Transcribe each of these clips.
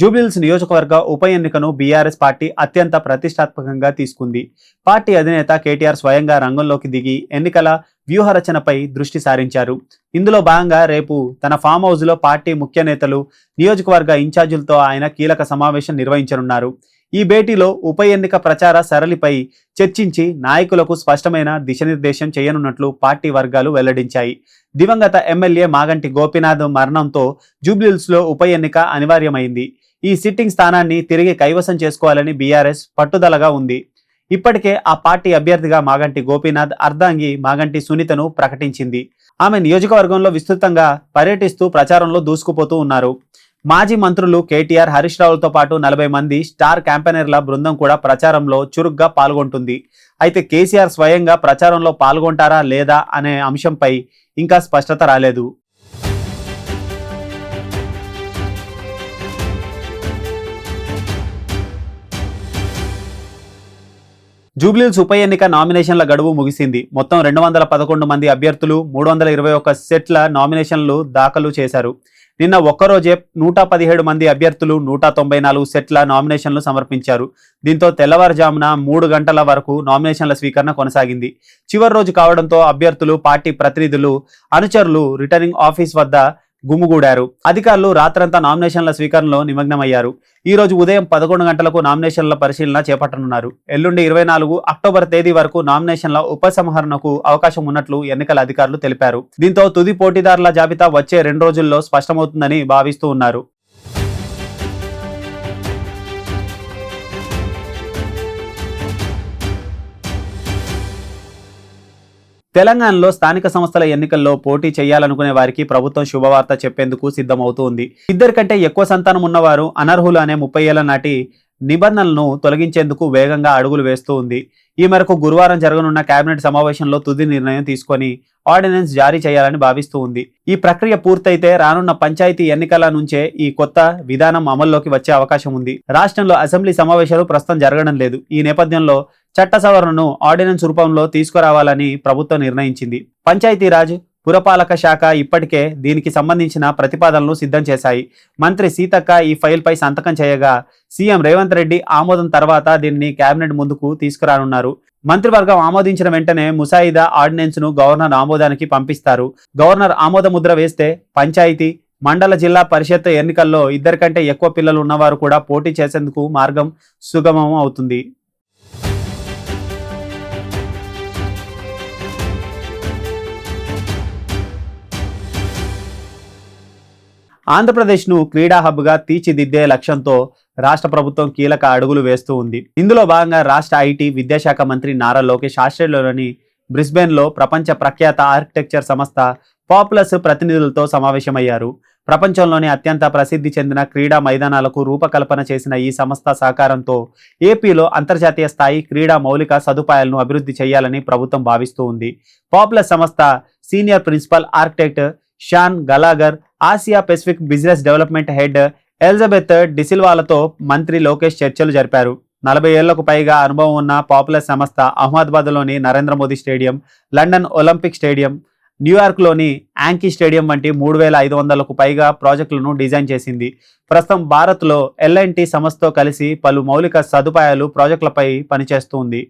జూబ్లీహిల్స్ నియోజకవర్గ ఉప ఎన్నికను బీఆర్ఎస్ పార్టీ అత్యంత ప్రతిష్టాత్మకంగా తీసుకుంది. పార్టీ అధినేత కేటీఆర్ స్వయంగా రంగంలోకి దిగి ఎన్నికల వ్యూహరచనపై దృష్టి సారించారు. ఇందులో భాగంగా రేపు తన ఫామ్ హౌస్లో పార్టీ ముఖ్య నేతలు నియోజకవర్గ ఇన్ఛార్జీలతో ఆయన కీలక సమావేశం నిర్వహించనున్నారు. ఈ భేటీలో ఉప ఎన్నిక ప్రచార సరళిపై చర్చించి నాయకులకు స్పష్టమైన దిశనిర్దేశం చేయనున్నట్లు పార్టీ వర్గాలు వెల్లడించాయి. దివంగత ఎమ్మెల్యే మాగంటి గోపీనాథ్ మరణంతో జూబ్లీహిల్స్లో ఉప ఎన్నిక అనివార్యమైంది. ఈ సిట్టింగ్ స్థానాన్ని తిరిగి కైవసం చేసుకోవాలని బీఆర్ఎస్ పట్టుదలగా ఉంది. ఇప్పటికే ఆ పార్టీ అభ్యర్థిగా మాగంటి గోపీనాథ్ అర్ధాంగి మాగంటి సునీతను ప్రకటించింది. ఆమె నియోజకవర్గంలో విస్తృతంగా పర్యటిస్తూ ప్రచారంలో దూసుకుపోతూ ఉన్నారు. మాజీ మంత్రులు కేటీఆర్ హరీష్ రావులతో పాటు నలభై మంది స్టార్ క్యాంపెనర్ల బృందం కూడా ప్రచారంలో చురుగ్గా పాల్గొంటుంది. అయితే కేసీఆర్ స్వయంగా ప్రచారంలో పాల్గొంటారా లేదా అనే అంశంపై ఇంకా స్పష్టత రాలేదు. జూబ్లీహిల్స్ ఉప ఎన్నిక నామినేషన్ల గడువు ముగిసింది. మొత్తం రెండు వందల పదకొండు మంది అభ్యర్థులు మూడు వందల ఇరవై ఒక్క సెట్ల నామినేషన్లు దాఖలు చేశారు. నిన్న ఒక్కరోజే నూట పదిహేడు మంది అభ్యర్థులు నూట తొంభై నాలుగు సెట్ల నామినేషన్లు సమర్పించారు. దీంతో తెల్లవారుజామున మూడు గంటల వరకు నామినేషన్ల స్వీకరణ కొనసాగింది. చివరి రోజు కావడంతో అభ్యర్థులు పార్టీ ప్రతినిధులు అనుచరులు రిటర్నింగ్ ఆఫీస్ వద్ద గుమ్ముగూడారు అధికారులు రాత్రంతా నామినేషన్ల స్వీకరణలో నిమగ్నమయ్యారు. ఈ రోజు ఉదయం పదకొండు గంటలకు నామినేషన్ల పరిశీలన చేపట్టనున్నారు. ఎల్లుండి ఇరవై నాలుగు అక్టోబర్ తేదీ వరకు నామినేషన్ల ఉపసంహరణకు అవకాశం ఉన్నట్లు ఎన్నికల అధికారులు తెలిపారు. దీంతో తుది పోటీదారుల జాబితా వచ్చే రెండు రోజుల్లో స్పష్టమవుతుందని భావిస్తూ ఉన్నారు. తెలంగాణలో స్థానిక సంస్థల ఎన్నికల్లో పోటీ చేయాలనుకునే వారికి ప్రభుత్వం శుభవార్త చెప్పేందుకు సిద్ధమవుతోంది ఇద్దరికంటే ఎక్కువ సంతానం ఉన్నవారు అనర్హులు అనే ముప్పై ఏళ్ళ నాటి నిబంధనలను తొలగించేందుకు వేగంగా అడుగులు వేస్తూ ఉంది. ఈ మేరకు గురువారం జరగనున్న కేబినెట్ సమావేశంలో తుది నిర్ణయం తీసుకొని ఆర్డినెన్స్ జారీ చేయాలని భావిస్తూ ఉంది. ఈ ప్రక్రియ పూర్తయితే రానున్న పంచాయతీ ఎన్నికల నుంచే ఈ కొత్త విధానం అమల్లోకి వచ్చే అవకాశం ఉంది. రాష్ట్రంలో అసెంబ్లీ సమావేశాలు ప్రస్తుతం జరగడం లేదు. ఈ నేపథ్యంలో చట్ట సవరణను ఆర్డినెన్స్ రూపంలో తీసుకురావాలని ప్రభుత్వం నిర్ణయించింది. పంచాయతీరాజ్ పురపాలక శాఖ ఇప్పటికే దీనికి సంబంధించిన ప్రతిపాదనలు సిద్ధం చేశాయి. మంత్రి సీతక్క ఈ ఫైల్పై సంతకం చేయగా సీఎం రేవంత్ రెడ్డి ఆమోదం తర్వాత దీనిని కేబినెట్ ముందుకు తీసుకురానున్నారు. మంత్రివర్గం ఆమోదించిన వెంటనే ముసాయిదా ఆర్డినెన్స్ను గవర్నర్ ఆమోదానికి పంపిస్తారు. గవర్నర్ ఆమోద ముద్ర వేస్తే పంచాయతీ మండల జిల్లా పరిషత్ ఎన్నికల్లో ఇద్దరికంటే ఎక్కువ పిల్లలు ఉన్నవారు కూడా పోటీ చేసేందుకు మార్గం సుగమం అవుతుంది. ఆంధ్రప్రదేశ్ను క్రీడా హబ్గా తీర్చిదిద్దే లక్ష్యంతో రాష్ట్ర ప్రభుత్వం కీలక అడుగులు వేస్తూ ఉంది. ఇందులో భాగంగా రాష్ట్ర ఐటీ విద్యాశాఖ మంత్రి నారా లోకేష్ ఆస్ట్రేలియాలోని బ్రిస్బెన్లో ప్రపంచ ప్రఖ్యాత ఆర్కిటెక్చర్ సంస్థ పాపులస్ ప్రతినిధులతో సమావేశమయ్యారు. ప్రపంచంలోని అత్యంత ప్రసిద్ధి చెందిన క్రీడా మైదానాలకు రూపకల్పన చేసిన ఈ సంస్థ సహకారంతో ఏపీలో అంతర్జాతీయ స్థాయి క్రీడా మౌలిక సదుపాయాలను అభివృద్ధి చేయాలని ప్రభుత్వం భావిస్తూ ఉంది. పాపులస్ సంస్థ senior principal architect Shaun Gallagher Asia Pacific business development head Elizabeth డిసిల్వాలతో మంత్రి లోకేష్ చర్చలు జరిపారు. నలభై ఏళ్ళకు పైగా అనుభవం ఉన్న పాపులర్ సంస్థ అహ్మదాబాద్లోని Narendra Modi stadium London Olympic stadium న్యూయార్క్లోని Yankee stadium వంటి మూడు వేల ఐదు వందలకు పైగా ప్రాజెక్టులను డిజైన్ చేసింది. ప్రస్తుతం భారత్లో ఎల్ఎన్టీ సంస్థతో కలిసి పలు మౌలిక సదుపాయాలు ప్రాజెక్టులపై పనిచేస్తుంది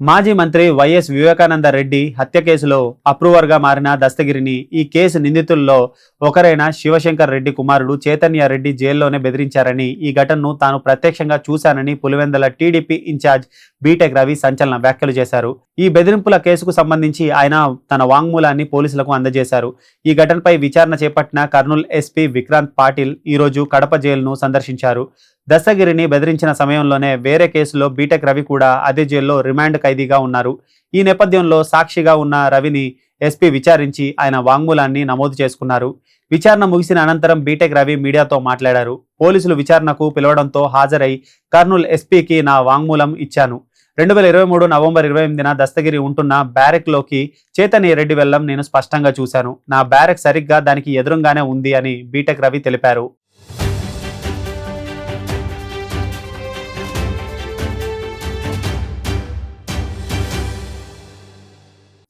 మాజీ మంత్రి వైఎస్ వివేకానంద రెడ్డి హత్య కేసులో అప్రూవర్గా మారిన దస్తగిరిని ఈ కేసు నిందితుల్లో ఒకరైన శివశంకర్ రెడ్డి కుమారుడు చైతన్య రెడ్డి జైల్లోనే బెదిరించారని ఈ ఘటనను తాను ప్రత్యక్షంగా చూశానని Pulivendula TDP in charge B Tech Ravi సంచలన వ్యాఖ్యలు చేశారు. ఈ బెదిరింపుల కేసుకు సంబంధించి ఆయన తన వాంగ్మూలాన్ని పోలీసులకు అందజేశారు. ఈ ఘటనపై విచారణ చేపట్టిన కర్నూలు ఎస్పీ విక్రాంత్ పాటిల్ ఈరోజు కడప జైలును సందర్శించారు. దస్తగిరిని బెదిరించిన సమయంలోనే వేరే కేసులో బీటెక్ రవి కూడా అదే జైల్లో రిమాండ్ ఖైదీగా ఉన్నారు. ఈ నేపథ్యంలో సాక్షిగా ఉన్న రవిని ఎస్పీ విచారించి ఆయన వాంగ్మూలాన్ని నమోదు చేసుకున్నారు. విచారణ ముగిసిన అనంతరం బీటెక్ రవి మీడియాతో మాట్లాడారు. పోలీసులు విచారణకు పిలవడంతో హాజరై కర్నూలు ఎస్పీకి నా వాంగ్మూలం ఇచ్చాను. రెండు వేల ఇరవై మూడు నవంబర్ ఇరవై ఎనిమిదిన దస్తగిరి ఉంటున్న బ్యారెక్లోకి చేతని రెడ్డి వెళ్ళం నేను స్పష్టంగా చూశాను. నా బ్యారెక్ సరిగ్గా దానికి ఎదురుగానే ఉంది అని బీటెక్ రవి తెలిపారు.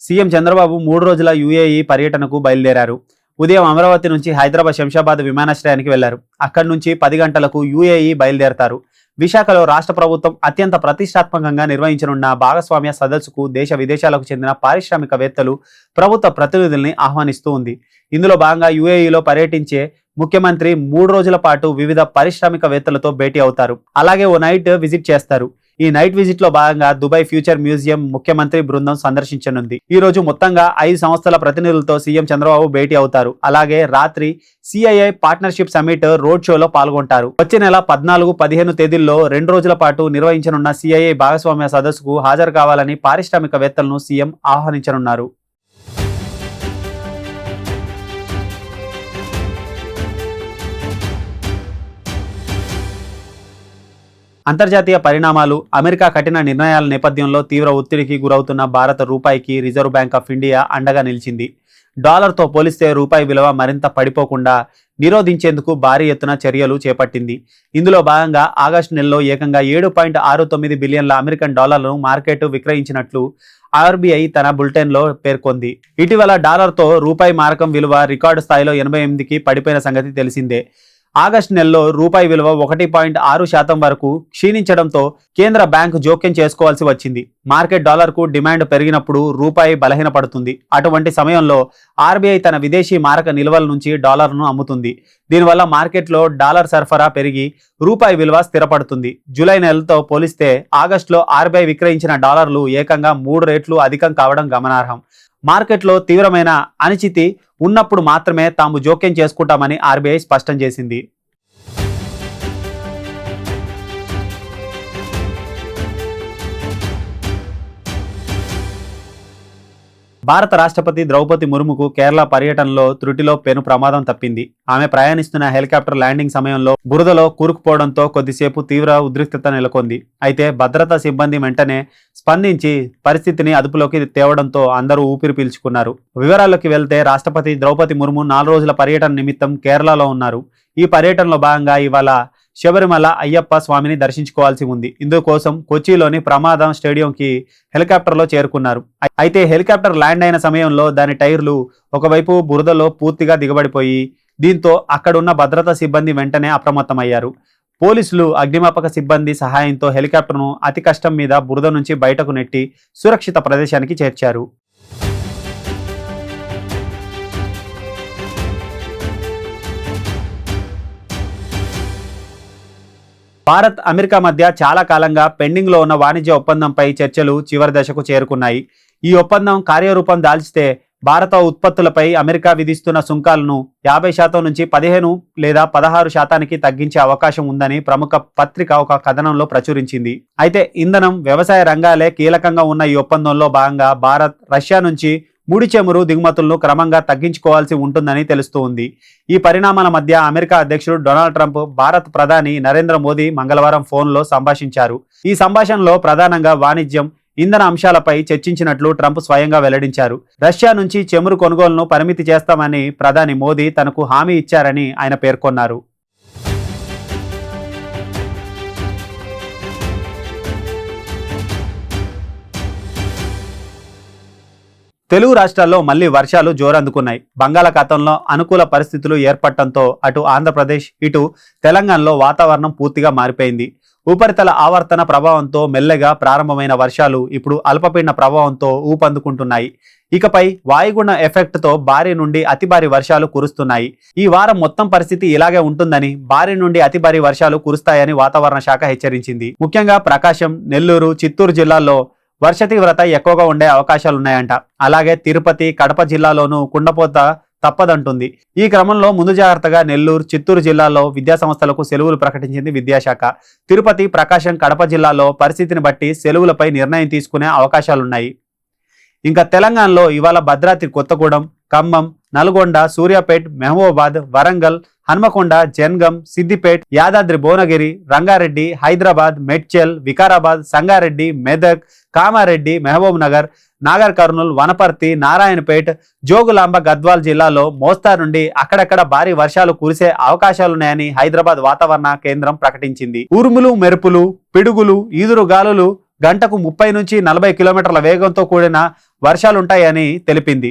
సీఎం చంద్రబాబు మూడు రోజుల యుఏఈ పర్యటనకు బయలుదేరారు. ఉదయం అమరావతి నుంచి హైదరాబాద్ శంషాబాద్ విమానాశ్రయానికి వెళ్ళారు. అక్కడి నుంచి పది గంటలకు యుఏఈ బయలుదేరతారు. విశాఖలో రాష్ట్ర ప్రభుత్వం అత్యంత ప్రతిష్టాత్మకంగా నిర్వహించనున్న భాగస్వామ్య సదస్సుకు దేశ విదేశాలకు చెందిన పారిశ్రామికవేత్తలు ప్రభుత్వ ప్రతినిధుల్ని ఆహ్వానిస్తూ ఉంది. ఇందులో భాగంగా యుఏఈలో పర్యటించే ముఖ్యమంత్రి మూడు రోజుల పాటు వివిధ పారిశ్రామికవేత్తలతో భేటీ అవుతారు. అలాగే ఓ నైట్ విజిట్ చేస్తారు. ఈ నైట్ విజిట్లో భాగంగా దుబాయ్ ఫ్యూచర్ మ్యూజియం ముఖ్యమంత్రి బృందం సందర్శించనుంది. ఈ రోజు మొత్తంగా ఐదు సంస్థల ప్రతినిధులతో సీఎం చంద్రబాబు భేటీ అవుతారు. అలాగే రాత్రి సిఐఐ పార్ట్నర్షిప్ సమిట్ రోడ్ షోలో పాల్గొంటారు. వచ్చే నెల పద్నాలుగు పదిహేను తేదీల్లో రెండు రోజుల పాటు నిర్వహించనున్న సిఐఐ భాగస్వామ్య సదస్సుకు హాజరు కావాలని పారిశ్రామికవేత్తలను సీఎం ఆహ్వానించనున్నారు. అంతర్జాతీయ పరిణామాలు అమెరికా కఠిన నిర్ణయాల నేపథ్యంలో తీవ్ర ఒత్తిడికి గురవుతున్న భారత రూపాయికి రిజర్వ్ బ్యాంక్ ఆఫ్ ఇండియా అండగా నిలిచింది. డాలర్తో పోలిస్తే రూపాయి విలువ మరింత పడిపోకుండా నిరోధించేందుకు భారీ ఎత్తున చర్యలు చేపట్టింది. ఇందులో భాగంగా ఆగస్టు నెలలో ఏకంగా ఏడు పాయింట్ ఆరు తొమ్మిది బిలియన్ల అమెరికన్ డాలర్లను మార్కెట్ విక్రయించినట్లు ఆర్బీఐ తన బులెటిన్లో పేర్కొంది. ఇటీవల డాలర్తో రూపాయి మారకం విలువ రికార్డు స్థాయిలో ఎనభై ఎనిమిదికి పడిపోయిన సంగతి తెలిసిందే. ఆగస్టు నెలలో రూపాయి విలువ ఒకటి పాయింట్ ఆరు శాతం వరకు క్షీణించడంతో కేంద్ర బ్యాంకు జోక్యం చేసుకోవాల్సి వచ్చింది. మార్కెట్ డాలర్కు డిమాండ్ పెరిగినప్పుడు రూపాయి బలహీనపడుతుంది. అటువంటి సమయంలో ఆర్బీఐ తన విదేశీ మారక నిల్వల నుంచి డాలర్ను అమ్ముతుంది. దీనివల్ల మార్కెట్లో డాలర్ సరఫరా పెరిగి రూపాయి విలువ స్థిరపడుతుంది. జూలై నెలతో పోలిస్తే ఆగస్టులో ఆర్బీఐ విక్రయించిన డాలర్లు ఏకంగా మూడు రేట్లు అధికం కావడం గమనార్హం. మార్కెట్లో తీవ్రమైన అనిచితి ఉన్నప్పుడు మాత్రమే తాము జోక్యం చేసుకుంటామని ఆర్బీఐ స్పష్టం చేసింది. భారత రాష్ట్రపతి ద్రౌపది ముర్ముకు కేరళ పర్యటనలో త్రుటిలో పెను ప్రమాదం తప్పింది. ఆమె ప్రయాణిస్తున్న హెలికాప్టర్ ల్యాండింగ్ సమయంలో బురదలో కూరుకుపోవడంతో కొద్దిసేపు తీవ్ర ఉద్రిక్తత నెలకొంది. అయితే భద్రతా సిబ్బంది వెంటనే స్పందించి పరిస్థితిని అదుపులోకి తేవడంతో అందరూ ఊపిరి పీల్చుకున్నారు. వివరాల్లోకి వెళ్తే రాష్ట్రపతి ద్రౌపది ముర్ము నాలుగు రోజుల పర్యటన నిమిత్తం కేరళలో ఉన్నారు. ఈ పర్యటనలో భాగంగా ఇవాళ శబరిమల అయ్యప్ప స్వామిని దర్శించుకోవాల్సి ఉంది. ఇందుకోసం కొచ్చిలోని ప్రమాదం స్టేడియంకి హెలికాప్టర్లో చేరుకున్నారు. అయితే హెలికాప్టర్ ల్యాండ్ అయిన సమయంలో దాని టైర్లు ఒకవైపు బురదలో పూర్తిగా దిగబడిపోయి దీంతో అక్కడున్న భద్రతా సిబ్బంది వెంటనే అప్రమత్తమయ్యారు. పోలీసులు అగ్నిమాపక సిబ్బంది సహాయంతో హెలికాప్టర్ను అతి కష్టం మీద బురద నుంచి బయటకు నెట్టి సురక్షిత ప్రదేశానికి చేర్చారు. భారత్ అమెరికా మధ్య చాలా కాలంగా పెండింగ్లో ఉన్న వాణిజ్య ఒప్పందంపై చర్చలు చివరి దశకు చేరుకున్నాయి. ఈ ఒప్పందం కార్యరూపం దాల్చితే భారత ఉత్పత్తులపై అమెరికా విధిస్తున్న సుంకాలను యాభై శాతం నుంచి పదిహేను లేదా పదహారు శాతానికి తగ్గించే అవకాశం ఉందని ప్రముఖ పత్రిక ఒక కథనంలో ప్రచురించింది. అయితే ఇంధనం వ్యవసాయ రంగాలే కీలకంగా ఉన్న ఈ ఒప్పందంలో భాగంగా భారత్ రష్యా నుంచి ముడి చమురు దిగుమతులను క్రమంగా తగ్గించుకోవాల్సి ఉంటుందని తెలుస్తోంది. ఈ పరిణామాల మధ్య అమెరికా అధ్యక్షుడు డొనాల్డ్ ట్రంప్ భారత్ ప్రధాని నరేంద్ర మోదీ మంగళవారం ఫోన్లో సంభాషించారు. ఈ సంభాషణలో ప్రధానంగా వాణిజ్యం ఇంధన అంశాలపై చర్చించినట్లు ట్రంప్ స్వయంగా వెల్లడించారు. రష్యా నుంచి చమురు కొనుగోలును పరిమితి చేస్తామని ప్రధాని మోదీ తనకు హామీ ఇచ్చారని ఆయన పేర్కొన్నారు. తెలుగు రాష్ట్రాల్లో మళ్ళీ వర్షాలు జోరందుకున్నాయి. బంగాళాఖాతంలో అనుకూల పరిస్థితులు ఏర్పడటంతో అటు ఆంధ్రప్రదేశ్ ఇటు తెలంగాణలో వాతావరణం పూర్తిగా మారిపోయింది. ఉపరితల ఆవర్తన ప్రభావంతో మెల్లగా ప్రారంభమైన వర్షాలు ఇప్పుడు అల్పపీడన ప్రభావంతో ఊపందుకుంటున్నాయి. ఇకపై వాయుగుణ ఎఫెక్ట్తో భారీ నుండి అతి భారీ వర్షాలు కురుస్తున్నాయి. ఈ వారం మొత్తం పరిస్థితి ఇలాగే ఉంటుందని భారీ నుండి అతి భారీ వర్షాలు కురుస్తాయని వాతావరణ శాఖ హెచ్చరించింది. ముఖ్యంగా ప్రకాశం నెల్లూరు చిత్తూరు జిల్లాల్లో వర్ష తీవ్రత ఎక్కువగా ఉండే అవకాశాలున్నాయంట. అలాగే తిరుపతి కడప జిల్లాలోనూ కుండపోత తప్పదంటుంది. ఈ క్రమంలో ముందు జాగ్రత్తగా నెల్లూరు చిత్తూరు జిల్లాలో విద్యాసంస్థలకు సెలవులు ప్రకటించింది విద్యాశాఖ. తిరుపతి ప్రకాశం కడప జిల్లాలో పరిస్థితిని బట్టి సెలవులపై నిర్ణయం తీసుకునే అవకాశాలున్నాయి. ఇంకా తెలంగాణలో ఇవాళ భద్రాద్రి కొత్తగూడెం ఖమ్మం నల్గొండ సూర్యాపేట్ మహబూబాబాద్ వరంగల్ హన్మకొండ జన్గం సిద్దిపేట్ యాదాద్రి భువనగిరి రంగారెడ్డి హైదరాబాద్ మెడ్చల్ వికారాబాద్ సంగారెడ్డి మెదక్ కామారెడ్డి మహబూబ్ నగర్ నాగర్ కర్నూల్ వనపర్తి నారాయణపేట్ జోగులాంబ గద్వాల్ జిల్లాలో మోస్తారు నుండి అక్కడక్కడ భారీ వర్షాలు కురిసే అవకాశాలున్నాయని హైదరాబాద్ వాతావరణ కేంద్రం ప్రకటించింది. ఉరుములు మెరుపులు పిడుగులు ఈదురు గాలులు గంటకు ముప్పై నుంచి నలభై కిలోమీటర్ల వేగంతో కూడిన వర్షాలుంటాయని తెలిపింది.